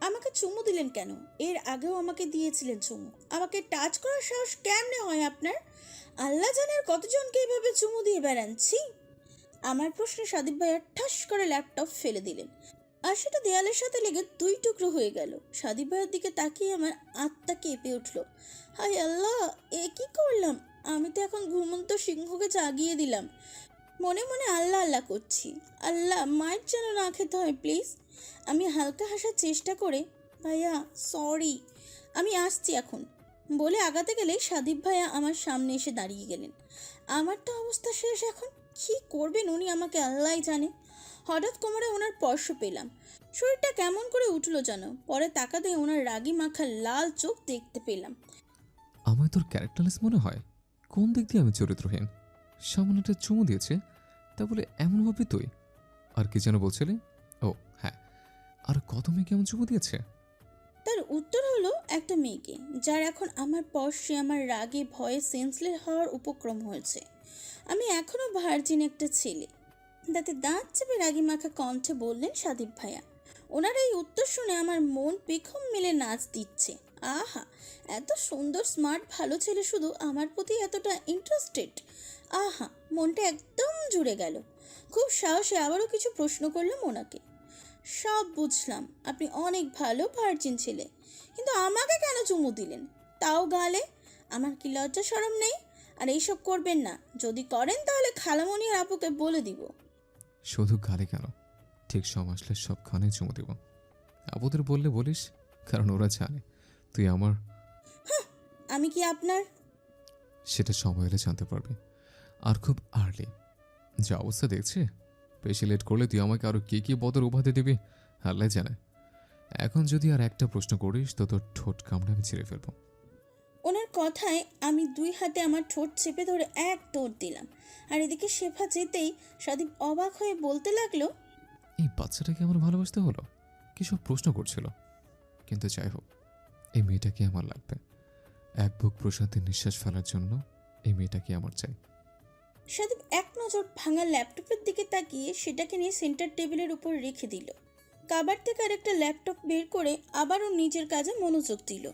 আমাকে চুমু দিলেন কেন? এর আগেও আমাকে দিয়েছিলেন চুমু। আমাকে টাচ করার সাহস কেমনে হয় আপনার? আল্লাহ জানের কতজনকে এভাবে চুমু দিয়ে বেড়াচ্ছি আমার প্রশ্নে সাদীপ ভাইয়া ঠাস করে ল্যাপটপ ফেলে দিলেন। আর সেটা দেয়ালের সাথে লেগে দুই টুকরো হয়ে গেল। সাদীপ ভাইয়ের দিকে তাকিয়ে আমার আত্মা কেঁপে উঠল। হাই আল্লাহ, এ কি করলাম? আমি তো এখন ঘুমন্ত সিংহকে জাগিয়ে দিলাম। মনে মনে আল্লাহ আল্লাহ করছি। আল্লাহ মায়ের যেন না খেতে হয়, প্লিজ। আমি হালকা হাসার চেষ্টা করে, ভাইয়া সরি আমি আসছি এখন। বলে আগাতে গেলেই সাদীপ ভাইয়া আমার সামনে এসে দাঁড়িয়ে গেলেন। আমার তো অবস্থা শেষ এখন, কি করবেন উনি আমাকে আল্লাহ জানে। হঠাৎ কোমরে ওনার স্পর্শ পেলাম। শরীরটা কেমন করে উঠল যেন, পরে তাকাতে ওনার রাগি মাখা লাল চোখ দেখতে পেলাম। আমায় তোর ক্যারেক্টারলেস মনে হয়? কোন দিক দিয়ে আমি চরিত্রহীন? সামান্য একটা চুমু দিয়েছে, তা বলে এমন তুই? আর কি যেন বলছিলে? ও হ্যাঁ আর কত মেয়ে কেমন চুমু দিয়েছে? তার উত্তর হলো একটা মেয়েকে, যার এখন আমার পর সে আমার রাগে, ভয়ে সেন্সলেস হওয়ার উপক্রম হয়েছে। আমি এখনও ভার্জিন একটা ছেলে। দাঁতে দাঁত চেপে রাগি মাখা কণ্ঠে বললেন সাদীপ ভাইয়া, ওনার এই উত্তর শুনে আমার মন পেখম মেলে নাচ দিচ্ছে। আহা, এত সুন্দর, স্মার্ট, ভালো ছেলে শুধু আমার প্রতি এতটা ইন্টারেস্টেড। আহা, মনটা একদম জুড়ে গেল। খুব সাহসে আবারও কিছু প্রশ্ন করলাম ওনাকে। সব বুঝলাম। আপনি অনেক ভালো ভার্জিন ছেলে। কিন্তু আমাকে কেন চুমু দিলেন? তাও গালে? আমার কি লজ্জা সরম নেই? আর এইসব করবেন না। যদি করেন তাহলে খালামণি আর আপুকে বলে দিব। শুধু গালে কেন? ঠিক সময় আসলে সবখানে চুমু দেব। আপুদের বললে বলিস কারণ ওরা জানে। তুই আমার? আমি কি আপনার? সেটা সময় এলে জানতে পারবি। আর খুব আর্লি যে অবস্থা দেখছে? বেশি লেট করলে তুই আমাকে আরও কে কে বদর উপাধি দিবি? আল্লাহ জানে। এখন যদি আর একটা প্রশ্ন করিস তো তোর ঠোঁট কামড়ে আমি ছিঁড়ে ফেলব। ওনার কথায় আমি দুই হাতে আমার ঠোঁট চেপে ধরে এক দৌড় দিলাম। আর এদিকে শেফা যেতেই সাদীপ অবাক হয়ে বলতে লাগল এই বাচ্চাটাকে আমার ভালোবাসতে হলো? কি সব প্রশ্ন করছিল? কিন্তু যাই হোক এই মেয়েটাকে আমার লাগবে। এক বুক প্রশান্তির নিঃশ্বাস ফেলার জন্য এই মেয়েটাকে আমার চাই। সাদীপ এক নজর ভাঙা ল্যাপটপের দিকে তাকিয়ে সেটাকে নিয়ে সেন্টার টেবিলের উপর রেখে দিল। কাবার থেকে আরেকটা ল্যাপটপ বের করে আবারও নিজের কাজে মনোযোগ দিল।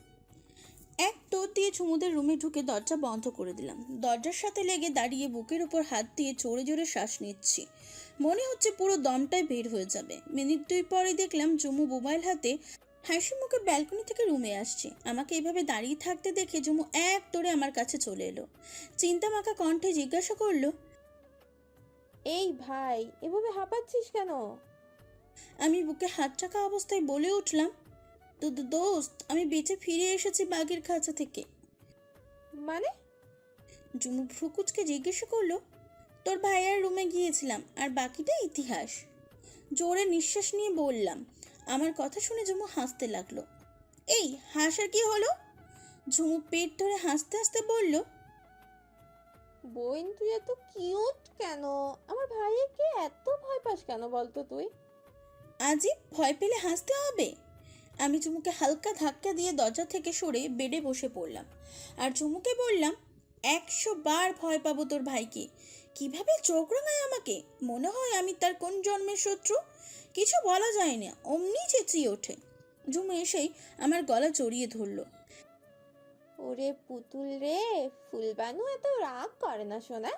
এক টোর দিয়ে ঝুমুদের রুমে ঢুকে দরজা বন্ধ করে দিলাম। দরজার সাথে লেগে দাঁড়িয়ে বুকের উপর হাত দিয়ে জোরে জোরে শ্বাস নিচ্ছি। মনে হচ্ছে পুরো দমটাই বের হয়ে যাবে। মিনিট দুই পরে দেখলাম জুমু মোবাইল হাতে হাসি মুখে ব্যালকনি থেকে রুমে আসছে। আমাকে এভাবে দাঁড়িয়ে থাকতে দেখে জুমু এক তোরে আমার কাছে চলে এলো। চিন্তা মাখা কণ্ঠে জিজ্ঞাসা করল এই ভাই এভাবে হাঁপাচ্ছিস কেন? আমি বুকে হাত রাখা অবস্থায় বলে উঠলাম তো তো দোস্ত আমি বেঁচে ফিরে এসেছি বাঘের খাঁচা থেকে। মানে? জুমু ভ্রুকুচকে জিজ্ঞাসা করল তোর ভাইয়ার রুমে গিয়েছিলাম আর বাকিটা ইতিহাস? জোরে নিঃশ্বাস নিয়ে বললাম আমার কথা শুনে ঝুমু হাসতে লাগল। এই হাসার কি হলো? ঝুমু পেট ধরে হাসতে হাসতে বলল বোন তুই এত কিউট কেন? আমার ভাইকে এত ভয় পাস কেন বলতো তুই? আজই ভয় পেলে হাসতে হবে? আমি চুমুকে হালকা ধাক্কা দিয়ে দরজা থেকে সরে বেডে বসে পড়লাম। আর চুমুকে বললাম একশো বার ভয় পাবো তোর ভাইকে। কীভাবে চোখ রাঙায় আমাকে? মনে হয় আমি তার কোন জন্মের শত্রু? কিছু বলা যায় না অমনি চেঁচিয়ে ওঠে। ঝুমু এসেই আমার গলা জড়িয়ে ধরলো। ওরে পুতুল রে ফুলবানু এত রাগ করে না শোনা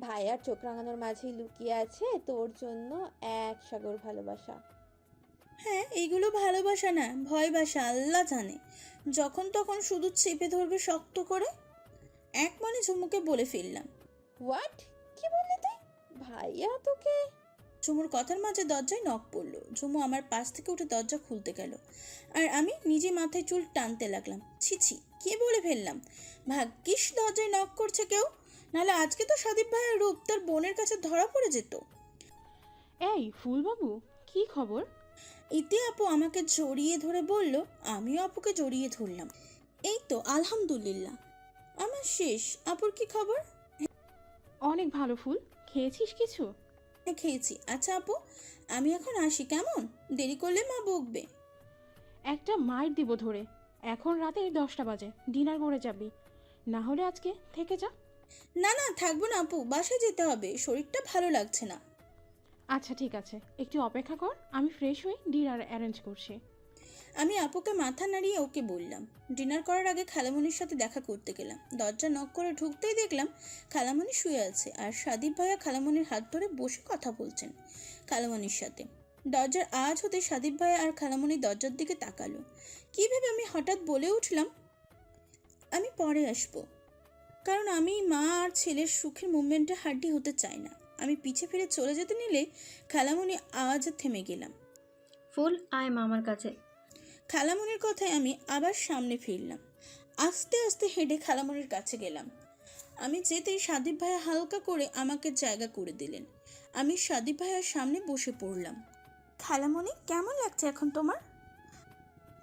ভাইয়ার চোখ রাঙানোর মাঝেই লুকিয়ে আছে তোর জন্য এক সাগর ভালোবাসা। হ্যাঁ এইগুলো ভালোবাসা না ভয় বাসা আল্লাহ জানে। যখন তখন শুধু চেপে ধরবে শক্ত করে। এক মনে ঝুমুকে বলে ফেললাম। হোয়াট কি বললি তুই? ভাইয়া তোকে ঝুমুর কথার মাঝে দরজায় নখ পড়ল। ঝুমু আমার পাশ থেকে উঠে দরজা খুলতে গেল। আর আমি নিজে মাথায় চুল টানতে লাগলাম। ছি ছি কে বলে ফেললাম? ভাগ্যিস দরজায় নখ করছে কেউ। নাহলে আজকে তো সাদীপ ভাইয়ের রূপ তার বোনের কাছে ধরা পড়ে যেত। এই ফুলবাবু কি খবর? ইতি আপু আমাকে জড়িয়ে ধরে বলল আমিও আপুকে জড়িয়ে ধরলাম। এই তো আলহামদুলিল্লাহ। আমার শেষ। আপুর কি খবর? অনেক ভালো ফুল। খেয়েছিস কিছু? খেয়েছি। আচ্ছা আপু আমি এখন আসি কেমন? দেরি করলে মা বকবে। একটা মাইট দিব ধরে। এখন রাতে দশটা বাজে ডিনার করে যাবি। না হলে আজকে থেকে যা। না না থাকব না আপু বাসায় যেতে হবে শরীরটা ভালো লাগছে না। আচ্ছা ঠিক আছে। একটু অপেক্ষা কর আমি ফ্রেশ হয়ে ডিনার অ্যারেঞ্জ করছি। আমি আপুকে মাথা নাড়িয়ে ওকে বললাম। ডিনার করার আগে খালামণির সাথে দেখা করতে গেলাম। দরজা নক করে ঢুকতেই দেখলাম খালামণি শুয়ে আছে আর সাদীপ ভাইয়া খালামণির হাত ধরে বসে কথা বলছেন খালামণির সাথে। দরজার আজ হতে সাদীপ ভাইয়া আর খালামণি দরজার দিকে তাকালো। কী ভেবে আমি হঠাৎ বলে উঠলাম? আমি পরে আসব। কারণ আমি মা আর ছেলের সুখের মুভমেন্টে হাড্ডি হতে চাই না। আমি পিছে ফিরে চলে যেতে নিলে খালামণি আওয়াজে থেমে গেলাম। ফুল আয় মামার কাছে। খালামণির কথায় আমি আবার সামনে ফিরলাম। আস্তে আস্তে হেঁটে খালামণির কাছে গেলাম। আমি যেতেই সাদীপ ভাইয়া হালকা করে আমাকে জায়গা করে দিলেন। আমি সাদীপ ভাইয়ার সামনে বসে পড়লাম। খালামণি কেমন লাগছে এখন তোমার?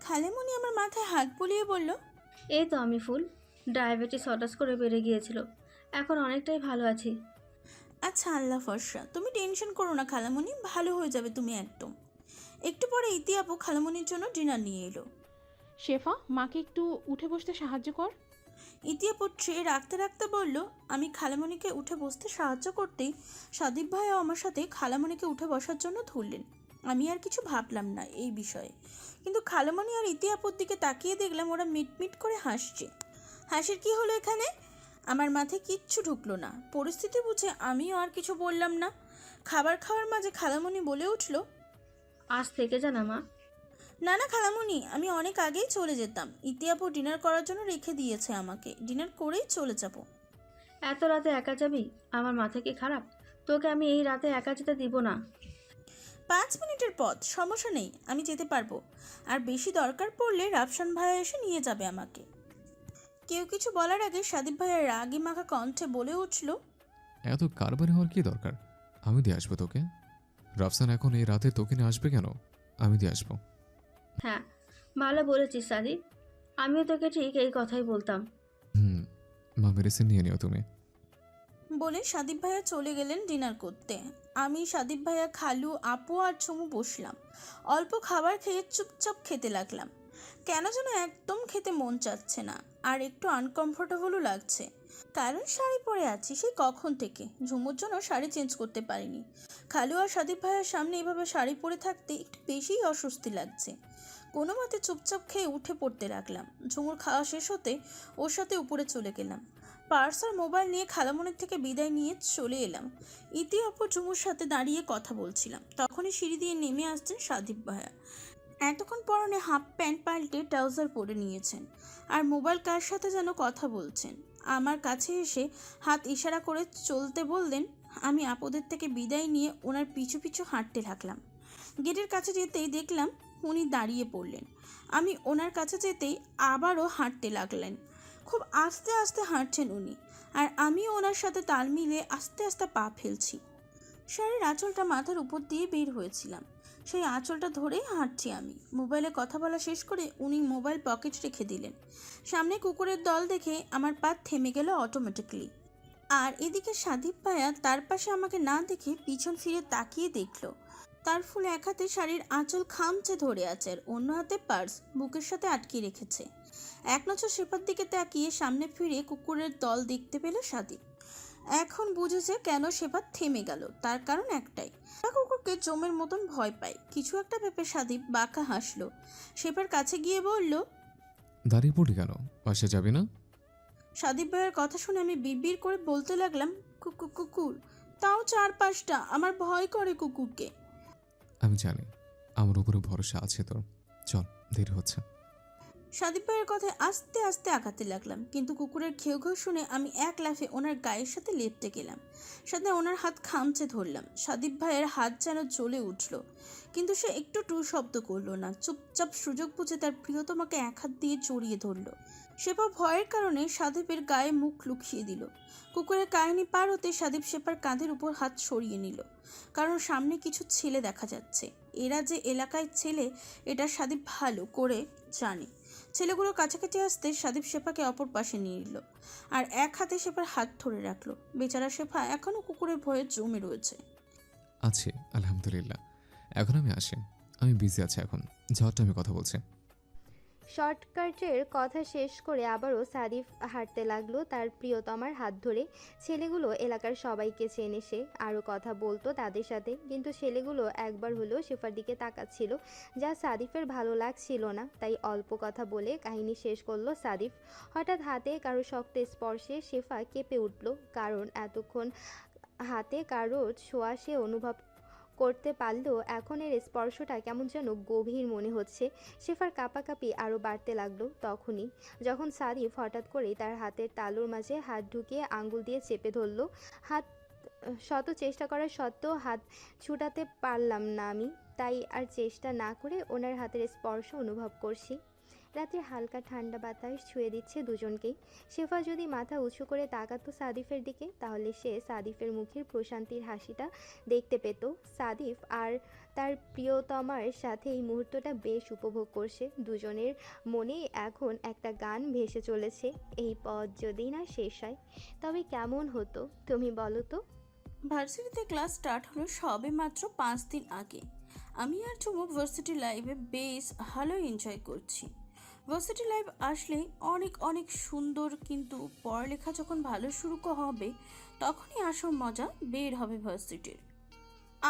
খালামণি আমার মাথায় হাত বুলিয়ে বলল এই তো আমি ফুল। ডায়াবেটিস হঠাৎ করে বেড়ে গিয়েছিল। এখন অনেকটাই ভালো আছি। আচ্ছা আল্লাহ ফর্সা তুমি টেনশন করো না খালামণি ভালো হয়ে যাবে তুমি একদম। একটু পরে ইতি আপু খালামণির জন্য ডিনার নিয়ে এলো। শেফা মাকে একটু উঠে বসতে সাহায্য কর। ইতিয়াপুর ট্রে রাখতে রাখতে বলল আমি খালামণিকে উঠে বসতে সাহায্য করতেই সাদীপ ভাইও আমার সাথে খালামণিকে উঠে বসার জন্য ধরলেন। আমি আর কিছু ভাবলাম না এই বিষয়ে। কিন্তু খালামণি আর ইতিয়াপুর দিকে তাকিয়ে দেখলাম ওরা মিটমিট করে হাসছে। হাসির কি হলো এখানে? আমার মাথায় কিচ্ছু ঢুকলো না। পরিস্থিতি বুঝে আমিও আর কিছু বললাম না। খাবার খাওয়ার মাঝে খালামণি বলে উঠল আজ থেকে জানা মা। না না খালামুনি আমি অনেক আগেই চলে যেতাম। ইতিয়াপু ডিনার করার জন্য রেখে দিয়েছে আমাকে। ডিনার করেই চলে যাব। এত রাতে একা যাবি? আমার মাথা কি খারাপ? তোকে আমি এই রাতে একা যেতে দিব না। পাঁচ মিনিটের পথ সমস্যা নেই আমি যেতে পারব। আর বেশি দরকার পড়লে রাফসান ভাইয়া এসে নিয়ে যাবে আমাকে। কেউ কিছু বলার আগে সাদীপ ভাইয়া রাগি মাখা কণ্ঠে বলে উঠল এত কারবারে হওয়ার কি দরকার? আমি দিয়ে আসব তোকে। রাফসান এখন এই রাতে তোকে নিয়ে আসবে কেন? আমি দিয়ে আসব। হ্যাঁ ভালো বলেছিস সাদি আমিও তোকে ঠিক এই কথাই বলতাম। হুম মা মেডিসিন নিয়ে নিও তুমি। বলে সাদীপ ভাইয়া চলে গেলেন ডিনার করতে। আমি সাদীপ ভাইয়া খালু আপু আর ছমু বসলাম। অল্প খাবার খেয়ে চুপচাপ খেতে লাগলাম। কেন যেন একদম খেতে মন চাচ্ছে না আর একটু আনকমফোর্টেবলও লাগছে। কারণ শাড়ি পরে আছি সেই কখন থেকে? ঝুমুর জন্য শাড়ি চেঞ্জ করতে পারিনি। খালু আর সাদীপ ভাইয়ার সামনে এভাবে শাড়ি পরে থাকতে একটু বেশিই অস্বস্তি লাগছে। কোনো মতে চুপচাপ খেয়ে উঠে পড়তে লাগলাম। ঝুমুর খাওয়া শেষ হতে ওর সাথে উপরে চলে গেলাম। পার্স আর মোবাইল নিয়ে খালামনের থেকে বিদায় নিয়ে চলে এলাম। ইতি অপর ঝুমুর সাথে দাঁড়িয়ে কথা বলছিলাম। তখনই সিঁড়ি দিয়ে নেমে আসছেন সাদীপ ভাইয়া। এতক্ষণ পরনে হাফ প্যান্ট পাল্টে ট্রাউজার পরে নিয়েছেন। আর মোবাইল কার সাথে যেন কথা বলছেন? আমার কাছে এসে হাত ইশারা করে চলতে বললেন, আমি আপদের থেকে বিদায় নিয়ে ওনার পিছু পিছু হাঁটতে লাগলাম। গেটের কাছে যেতেই দেখলাম উনি দাঁড়িয়ে পড়লেন। আমি ওনার কাছে যেতেই আবারও হাঁটতে লাগলেন। খুব আস্তে আস্তে হাঁটছেন উনি আর আমিও ওনার সাথে তাল মিলিয়ে আস্তে আস্তে পা ফেলছি। শাড়ির আঁচলটা মাথার উপর দিয়ে বের হয়েছিলাম। সেই আঁচলটা ধরেই হাঁটছি আমি। মোবাইলে কথা বলা শেষ করে উনি মোবাইল পকেট রেখে দিলেন। সামনে কুকুরের দল দেখে আমার পা থেমে গেল অটোমেটিকলি আর এদিকে সাদীপ ভাইয়া তার পাশে আমাকে না দেখে পিছন ফিরে তাকিয়ে দেখল। তার ফুল এক হাতে শাড়ির আঁচল খামচে ধরে আছে আর অন্য হাতে পার্স বুকের সাথে আটকে রেখেছে। এক নজর শেফার দিকে তাকিয়ে সামনে ফিরে কুকুরের দল দেখতে পেল সাদীপ। এখন বুঝেছে কেন শেফার থেমে গেল তার কারণ একটাই। তা কুকুরকে জমের মতন ভয় পায়। কিছু একটা ভেবে সাদীপ বাঁকা হাসলো। সেবার কাছে গিয়ে বলল দাঁড়িয়ে পড়ে কেন? পাশে যাবে না? সাদীপ ভাইয়ের কথা শুনে আমি বিড়বিড় করে বলতে লাগলাম কুকু কুকুর তাও চার পাঁচটা আমার ভয় করে কুকুরকে। আমি জানি আমার উপরে ভরসা আছে তোর। চল দেরি হচ্ছে। সাদীপ ভাইয়ের কথায় আস্তে আস্তে আঘাতে লাগলাম, কিন্তু কুকুরের ঘেউ ঘেউ শুনে আমি এক লাফে ওনার গায়ের সাথে লেপটে গেলাম। সাথে ওনার হাত খামচে ধরলাম, সাদীপ ভাইয়ের হাত যেন জ্বলে উঠল, কিন্তু সে একটু টু শব্দ করল না, চুপচাপ সুযোগ বুঝে তার প্রিয়তমাকে এক হাত দিয়ে জড়িয়ে ধরলো। শেপা ভয়ের কারণে সাদীপের গায়ে মুখ লুকিয়ে দিল। কুকুরের কাহিনী পার হতে সাদীপ শেপার কাঁধের উপর হাত সরিয়ে নিল, কারণ সামনে কিছু ছেলে দেখা যাচ্ছে। এরা যে এলাকায় ছেলে, এটা সাদীপ ভালো করে জানে। ছেলেগুলো কাছাকাছি আসতে সাদীপ শেফাকে অপর পাশে নিয়ে এলো আর এক হাতে শেফার হাত ধরে রাখল। বেচারা শেফা এখনও কুকুরের ভয়ে জমে রয়েছে। আছে, আলহামদুলিল্লাহ। এখন আমি আসেন আমি বিজি আছি এখন। যাওয়ার আমি কথা বলছি। শর্টকাটের কথা শেষ করে আবারও সাদিফ হাঁটতে লাগল তার প্রিয়তমার হাত ধরে। ছেলেগুলো এলাকার সবাইকে চেনে সে, আরও কথা বলতো তাদের সাথে। কিন্তু ছেলেগুলো একবার হলেও শেফার দিকে তাকাচ্ছিল, যা সাদিফের ভালো লাগছিল না। তাই অল্প কথা বলে কাহিনী শেষ করল সাদিফ। হঠাৎ হাতে কারও শক্ত স্পর্শে শেফা কেঁপে উঠল, কারণ এতক্ষণ হাতে কারও ছোঁয়া সে অনুভব করতে পারলেও এখন এর স্পর্শটা কেমন যেন গভীর মনে হচ্ছে। শেফার কাঁপাকাঁপি আরও বাড়তে লাগল তখনই, যখন সারিফ হঠাৎ করেই তার হাতের তালুর মাঝে হাত ঢুকিয়ে আঙ্গুল দিয়ে চেপে ধরলো। হাত, শত চেষ্টা করার সত্ত্বেও হাত ছুটাতে পারলাম না আমি, তাই আর চেষ্টা না করে ওনার হাতের স্পর্শ অনুভব করছি। রাতের হালকা ঠান্ডা বাতাস ছুঁয়ে দিচ্ছে দুজনকেই। শেফা যদি মাথা উঁচু করে তাকাতো সাদিফের দিকে, তাহলে সে সাদিফের মুখের প্রশান্তির হাসিটা দেখতে পেত। সাদিফ আর তার প্রিয়তমার সাথে এই মুহূর্তটা বেশ উপভোগ করছে। দুজনের মনে এখন একটা গান ভেসে চলেছে, এই পথ যদি না শেষ হয়, তবে কেমন হতো? তুমি বলো তো। ভার্সিটিতে ক্লাস স্টার্ট হলো সবে মাত্র পাঁচ দিন আগে। আমি আর চুমু ভার্সিটি লাইভে বেশ ভালো এনজয় করছি। ভার্সিটি লাইভ আসলে অনেক অনেক সুন্দর কিন্তু পড়ালেখা যখন ভালো শুরু হবে, তখনই আসল মজা বের হবে ভার্সিটির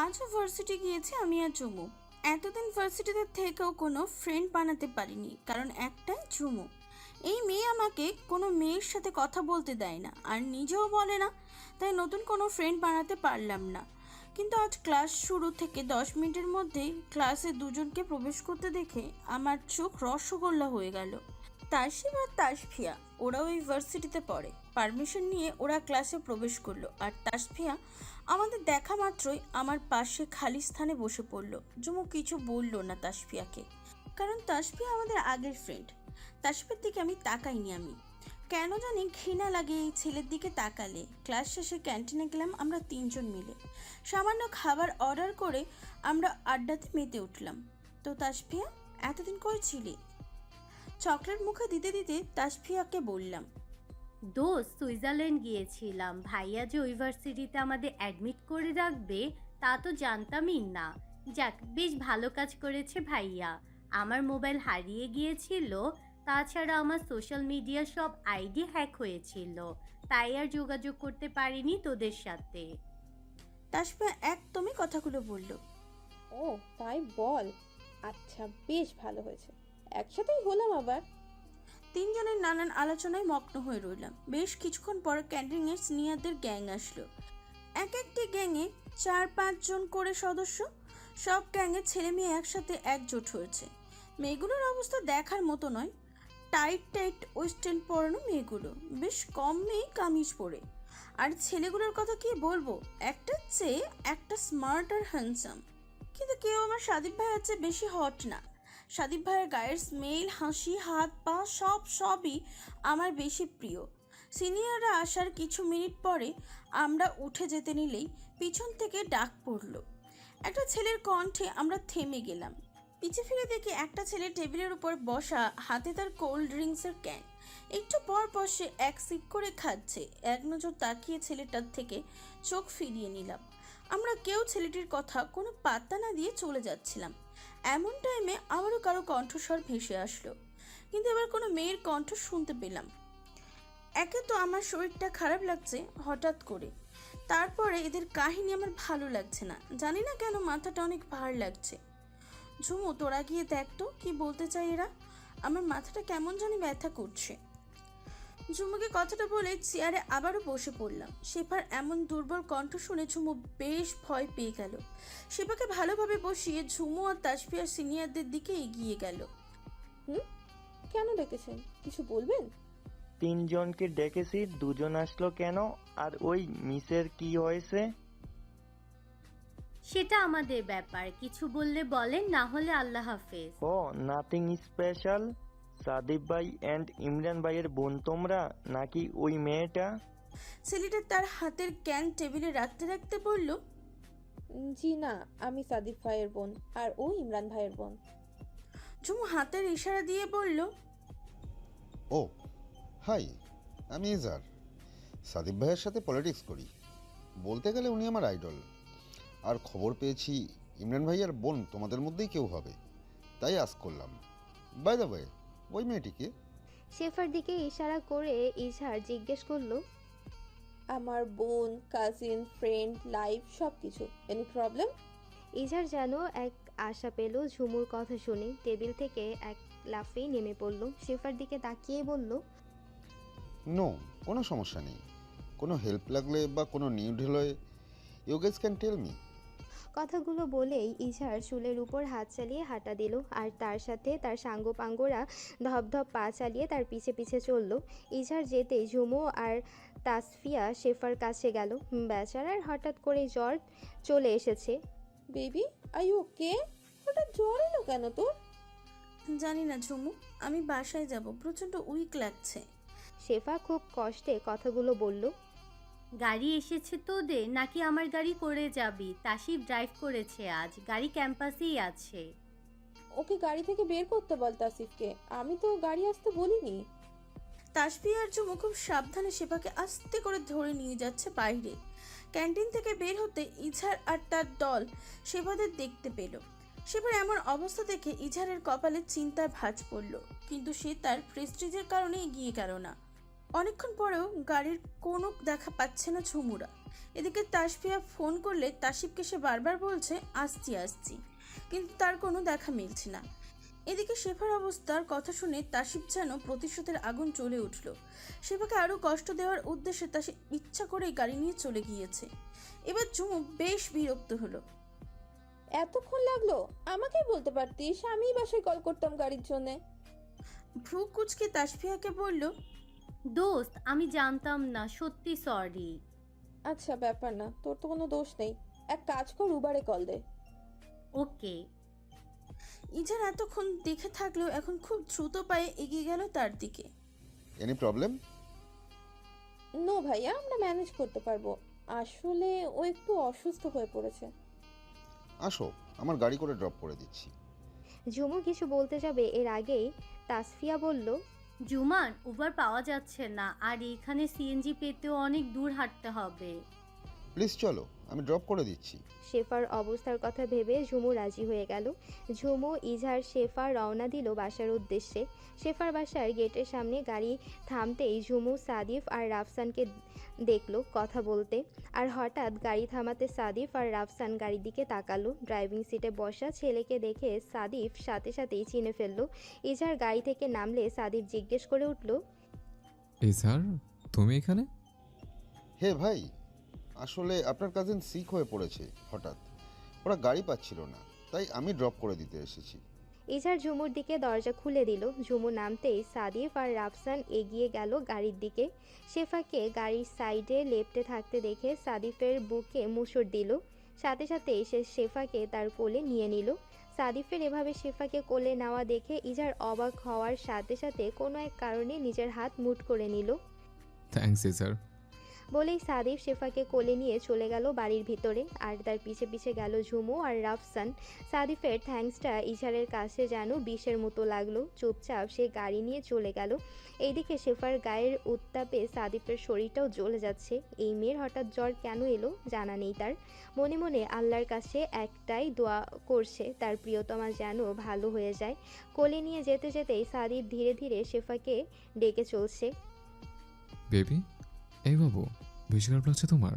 আজও ভার্সিটি গিয়েছে আমি আর চুমু। এতদিন ভার্সিটিতে থেকেও কোনো ফ্রেন্ড বানাতে পারিনি, কারণ একটাই চুমু। এই মেয়ে আমাকে কোনো মেয়ের সাথে কথা বলতে দেয় না, আর নিজেও বলে না, তাই নতুন কোনো ফ্রেন্ড বানাতে পারলাম না। কিন্তু আজ ক্লাস শুরু থেকে দশ মিনিটের মধ্যেই ক্লাসে দুজনকে প্রবেশ করতে দেখে আমার চোখ রসগোল্লা হয়ে গেল। তাসিম আর তাসফিয়া, ওরাও এই ভার্সিটিতে পড়ে। পারমিশন নিয়ে ওরা ক্লাসে প্রবেশ করল আর তাসফিয়া আমাদের দেখা মাত্রই আমার পাশে খালি স্থানে বসে পড়ল। জুমু কিছু বলল না তাসফিয়াকে। কারণ তাসফিয়া আমাদের আগের ফ্রেন্ড তাসফিয়ার দিকে আমি তাকাইনি আমি। কেন জানি ঘৃণা লাগে এই ছেলের দিকে তাকালে। ক্লাস শেষে ক্যান্টিনে গেলাম আমরা তিনজন মিলে। সামান্য খাবার অর্ডার করে আমরা আড্ডাতে মেতে উঠলাম। তো তাসফিয়া, এতদিন কই চকলেট মুখে দিতে দিতে তাসফিয়াকে বললাম, দোস্ত, সুইজারল্যান্ড গিয়েছিলাম। ভাইয়া যে ইউনিভার্সিটিতে আমাদের অ্যাডমিট করে রাখবে, তা তো জানতামই না। যাক, বেশ ভালো কাজ করেছে ভাইয়া। আমার মোবাইল হারিয়ে গিয়েছিল তাছাড়া আমার সোশ্যাল মিডিয়া সব আইডি হ্যাক হয়েছিল। তাই আর যোগাযোগ করতে পারিনি তোদের সাথে। তাসফিয়া একদমই কথাগুলো বলল। ও তাই বল। আচ্ছা বেশ ভালো হয়েছে। একসাথেই হলাম আবার। তিনজনের নানান আলোচনায় মগ্ন হয়ে রইলাম। বেশ কিছুক্ষণ পর ক্যান্টিনের সিনিয়রদের গ্যাং আসলো। এক একটি গ্যাংয়ে চার পাঁচজন করে সদস্য। সব গ্যাংয়ের ছেলে মেয়ে একসাথে একজোট হয়েছে। মেয়েগুলোর অবস্থা দেখার মতো নয়। টাইট টাইট ওয়েস্টার্ন পরানো মেয়েগুলো। বেশ কম মেয়ে কামিজ পরে। আর ছেলেগুলোর কথা কি বলব? একটা চেয়ে একটা স্মার্ট আর হ্যান্ডসাম। কিন্তু কেউ আমার সাদীপ ভাইয়ের চেয়ে বেশি হট না। সাদীপ ভাইয়ের গায়ের স্মেল, হাসি, হাত, পা সব, সবই আমার বেশি প্রিয়। সিনিয়ররা আসার কিছু মিনিট পরে আমরা উঠে যেতে নিলেই পিছন থেকে ডাক পড়ল। একটা ছেলের কণ্ঠে আমরা থেমে গেলাম। পিছে ফিরে দেখি একটা ছেলে টেবিলের উপর বসা হাতে তার কোল্ড ড্রিঙ্কসের ক্যান। একটু পর পর সে এক সিপ করে খাচ্ছে। এক নজর তাকিয়ে ছেলেটার থেকে চোখ ফিরিয়ে নিলাম। আমরা কেউ ছেলেটির কথা কোনো পাত্তা না দিয়ে চলে যাচ্ছিলাম। এমন টাইমে আবারও কারও কণ্ঠস্বর ভেসে আসলো। কিন্তু এবার কোনো মেয়ের কণ্ঠ শুনতে পেলাম। একে তো আমার শরীরটা খারাপ লাগছে, হঠাৎ করে। তারপরে এদের কাহিনী আমার ভালো লাগছে না। জানি না কেন মাথাটা অনেক ভার লাগছে। ঝুমু তোরা গিয়ে দেখ তো কি বলতে চাই এরা? আমার মাথাটা কেমন জানি ব্যথা করছে। ঝুমুকে কথাটা বলে চেয়ারে আবারও বসে পড়লাম। শেফার এমন দুর্বল কণ্ঠ শুনে ঝুমু বেশ ভয় পেয়ে গেল। শেফাকে ভালোভাবে বসিয়ে ঝুমু আর তাসফিয়ার সিনিয়রদের দিকে এগিয়ে গেল। হুম? কেন ডেকেছেন? কিছু বলবেন? তিনজনকে ডেকেছি দুজন আসলো কেন? আর ওই মিসের কি হয়েছে? সেটা আমাদের ব্যাপার। কিছু বললে বলেন না হলে আল্লাহ হাফেজ। ও নাথিং স্পেশাল সাদিব ভাই অ্যান্ড ইমরান ভাইয়ের বোন তোমরা? নাকি ওই মেয়েটা? ছেলেটা তার হাতের ক্যান টেবিলে রাখতে রাখতে বলল জি না আমি সাদিফ ভাইয়ের বোন আর ও ইমরান ভাইয়ের বোন। ঝুমু হাতের ইশারা দিয়ে বলল ও হাই আমি ইজার সাদিব ভাইয়ের সাথে পলিটিক্স করি। বলতে গেলে উনি আমার আইডল আর খবর পেয়েছি ইমরান ভাইয়ার বোন তোমাদের মধ্যেই কেউ হবে। তাই আস করলাম। বাই দা বাই ওই মেয়েটিকে শেফার দিকে ইশারা করে ইজহার জিজ্ঞেস করল আমার বোন কাজিন ফ্রেন্ড লাইফ সব কিছু এনি প্রবলেম ইজহার যেন এক আশা পেল ঝুমুর কথা শুনে। টেবিল থেকে এক লাফেই নেমে পড়ল। শেফার দিকে তাকিয়ে বলল নো কোনো সমস্যা নেই। কোনো হেল্প লাগলে বা কোনো নিউড হলে you guess can tell me কথাগুলো বলেই ইজহার চুলের উপর হাত চালিয়ে হাঁটা দিল আর তার সাথে তার সাঙ্গপাঙ্গরা ধপধপ পা চালিয়ে তার পিছে পিছে চলল। ইজহার যেতেই ঝুমু আর তাসফিয়া শেফার কাছে গেল। বেচারার হঠাৎ করে জ্বর চলে এসেছে। বেবি আই ওকে হঠাৎ জ্বর এলো কেন তোর? জানি না ঝুমু আমি বাসায় যাব প্রচণ্ড উইক লাগছে। শেফা খুব কষ্টে কথাগুলো বলল। গাড়ি এসেছে তোদের? নাকি আমার গাড়ি করে যাবি? তাসিফ ড্রাইভ করেছে আজ। গাড়ি ক্যাম্পাসেই আছে। ওকে গাড়ি থেকে বের করতে বল তাসিফকে। আমি তো গাড়ি আসতে বলিনি। তাসফি আর ঝুমু খুব সাবধানে সেপাকে আস্তে করে ধরে নিয়ে যাচ্ছে বাইরে। ক্যান্টিন থেকে বের হতে ইঝার আর তার দল সেবাদের দেখতে পেল। সেবার এমন অবস্থা দেখে ইঝারের কপালে চিন্তার ভাঁজ পড়ল। কিন্তু সে তার প্রেস্টিজের কারণে এগিয়ে গেল না। অনেকক্ষণ পরেও গাড়ির কোনো দেখা পাচ্ছে না ঝুমুরা। এদিকে তাসফিয়া ফোন করলে তাসিফকে সে বারবার বলছে আসছি আসছি। কিন্তু তার কোনো দেখা মিলছে না। এদিকে শেফার অবস্থার কথা শুনে তাসিফ যেন প্রতিশোধের আগুন চলে উঠল। শেফাকে আরও কষ্ট দেওয়ার উদ্দেশ্যে তাসি ইচ্ছা করেই গাড়ি নিয়ে চলে গিয়েছে। এবার ঝুমু বেশ বিরক্ত হলো। এতক্ষণ লাগল? আমাকেই বলতে পারতিস আমিই বাসায় কল করতাম গাড়ির জন্যে। ভ্রু কুচকে তাসফিয়াকে বলল দোস্ত আমি জানতাম না সত্যি সরি আচ্ছা ব্যাপার না তোর তো কোনো দোষ নেই। এক কাজ কর উবারে কল দে। ওকে। ইজার এতক্ষণ দেখে থাকলেও এখন খুব দ্রুত পায়ে এগিয়ে গেল তার দিকে। এনি প্রবলেম নো ভাইয়া আমরা ম্যানেজ করতে পারব। আসলে ও একটু অসুস্থ হয়ে পড়েছে। আসো আমার গাড়ি করে ড্রপ করে দিচ্ছি। ঝুমু কিছু বলতে যাবে এর আগেই তাসফিয়া বলল জুমান, উবার পাওয়া যাচ্ছে না। আর এখানে সিএনজি পেতেও অনেক দূর হাঁটতে হবে। প্লিজ চলো। আমি ড্রপ করে দিচ্ছি। শেফার অবস্থার কথা ভেবে ঝুমু রাজি হয়ে গেল। ঝুমু ইজহার শেফা রওনা দিল বাসার উদ্দেশ্যে। শেফার বাসার গেটের সামনে গাড়ি থামতেই ঝুমু সাদিফ আর রাফসানকে দেখল কথা বলতে। আর হঠাৎ গাড়ি থামাতে সাদিফ আর রাফসান গাড়ির দিকে তাকালো। ড্রাইভিং সিটে বসা ছেলেকে দেখে সাদিফ সাথে সাথেই চিনে ফেলল। ইজহার গাড়ি থেকে নামলে সাদিফ জিজ্ঞেস করে উঠল এই স্যার তুমি এখানে? হে ভাই আসলে আপনার কাজিন সিক হয়ে পড়েছে হঠাৎ। ওরা গাড়ি পাচ্ছিল না তাই আমি ড্রপ করে দিতে এসেছি। ইজহার ঝুমুর দিকে দরজা খুলে দিল। ঝুমু নামতেই সাদিফ আর রাফসান এগিয়ে গেল গাড়ির দিকে। শেফাকে গাড়ির সাইডে লেপ্টে থাকতে দেখে সাদিফের বুকে মুসুর দিল। সাথে সাথে সে শেফাকে তার কোলে নিয়ে নিল। সাদিফের এভাবে শেফাকে কোলে নেওয়া দেখে ইজার অবাক হওয়ার সাথে সাথে কোনো এক কারণে নিজের হাত মুট করে নিল। থ্যাঙ্কস স্যার বলেই সাদিফ শেফাকে কোলে নিয়ে চলে গেল বাড়ির ভিতরে। আর তার পিছে পিছে গেল ঝুমু আর রাফসান। সাদিফের থ্যাঙ্কসটা ইশারের কাছে যেন বিষের মতো লাগল। চুপচাপ সে গাড়ি নিয়ে চলে গেল। এইদিকে শেফার গায়ের উত্তাপে সাদিফের শরীরটাও জ্বলে যাচ্ছে। এই মেয়ের হঠাৎ জ্বর কেন এলো জানা নেই তার। মনে মনে আল্লাহর কাছে একটাই দোয়া করছে, তার প্রিয়তমা যেন ভালো হয়ে যায়। কোলে নিয়ে যেতে যেতেই সাদিফ ধীরে ধীরে শেফাকে ডেকে চলছে। বেবি? এই বাবু বেশি খারাপ লাগছে তোমার।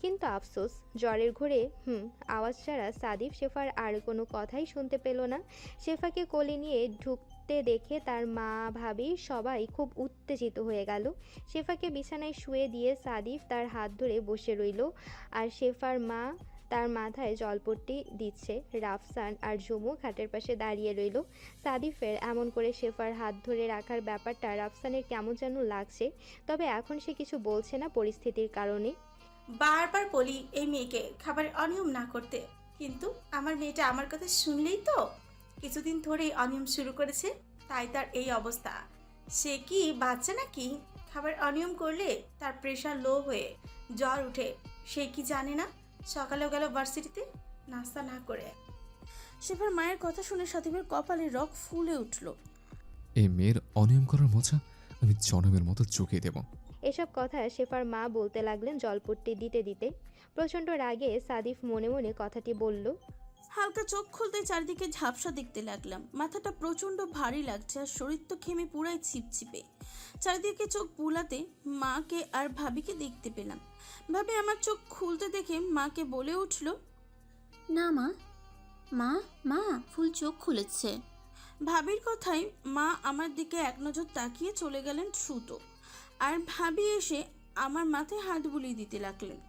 কিন্তু আফসোস, জ্বরের ঘোরে, হুম, আওয়াজ ছাড়া সাদিফ শেফার আর কোনো কথাই শুনতে পেল না। শেফাকে কোলে নিয়ে ঢুকতে দেখে তার মা ভাবি সবাই খুব উত্তেজিত হয়ে গেল। শেফাকে বিছানায় শুয়ে দিয়ে সাদিফ তার হাত ধরে বসে রইল। আর শেফার মা তার মাথায় জলপট্টি দিচ্ছে। রাফসান আর ঝুমু খাটের পাশে দাঁড়িয়ে রইল। সাদিফের এমন করে শেফার হাত ধরে রাখার ব্যাপারটা রাফসানের কেমন যেন লাগছে, তবে এখন সে কিছু বলছে না পরিস্থিতির কারণে। বারবার বলি এই মেয়েকে খাবারের অনিয়ম না করতে, কিন্তু আমার মেয়েটা আমার কথা শুনলেই তো। কিছুদিন ধরেই অনিয়ম শুরু করেছে, তাই তার এই অবস্থা। সে কি বাচ্চা নাকি? খাবার অনিয়ম করলে তার প্রেশার লো হয়ে জ্বর উঠে, সে কি জানে না? সকালেও গেল ভার্সিটিতে নাস্তা না করে। শেফার মায়ের কথা শুনে সাথীবের কপালে রক ফুলে উঠল। এই মেয়ের অনিয়ম করার মজা আমি জনমের মতো চুকিয়ে দেব। এসব কথা শেফার মা বলতে লাগলেন জলপট্টি দিতে দিতে। প্রচণ্ড রাগে সাদিফ মনে মনে কথাটি বলল হালকা চোখ খুলতে চারিদিকে ঝাপসা দেখতে লাগলাম। মাথাটা প্রচণ্ড ভারী লাগছে আর শরীর তো ঘেমে পুরাই ছিপছিপে। চারিদিকে চোখ বুলাতে মাকে আর ভাবিকে দেখতে পেলাম। ভাবি আমার চোখ খুলতে দেখে মাকে বলে উঠল না মা মা মা ফুল চোখ খুলেছে। ভাবির কথায় মা আমার দিকে এক নজর তাকিয়ে চলে গেলেন দ্রুত। আর ভাবি এসে আমার মাথায় হাত বুলিয়ে দিতে লাগলেন।